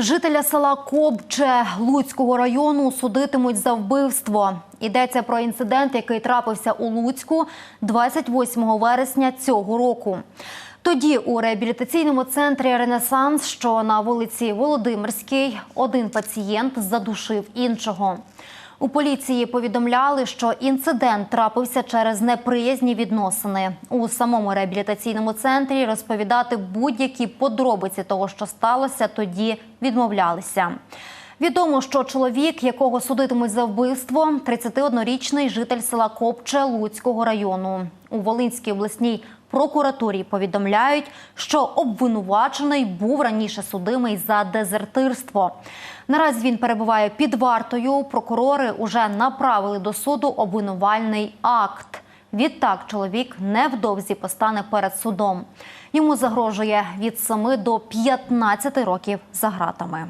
Жителя села Кобче Луцького району судитимуть за вбивство. Йдеться про інцидент, який трапився у Луцьку 28 вересня цього року. Тоді у реабілітаційному центрі Ренесанс, що на вулиці Володимирській, один пацієнт задушив іншого. У поліції повідомляли, що інцидент трапився через неприязні відносини. У самому реабілітаційному центрі розповідати будь-які подробиці того, що сталося, тоді відмовлялися. Відомо, що чоловік, якого судитимуть за вбивство, 31-річний житель села Копче Луцького району. У Волинській обласній прокуратурі повідомляють, що обвинувачений був раніше судимий за дезертирство. Наразі він перебуває під вартою. Прокурори уже направили до суду обвинувальний акт. Відтак чоловік невдовзі постане перед судом. Йому загрожує від 7 до 15 років за ґратами.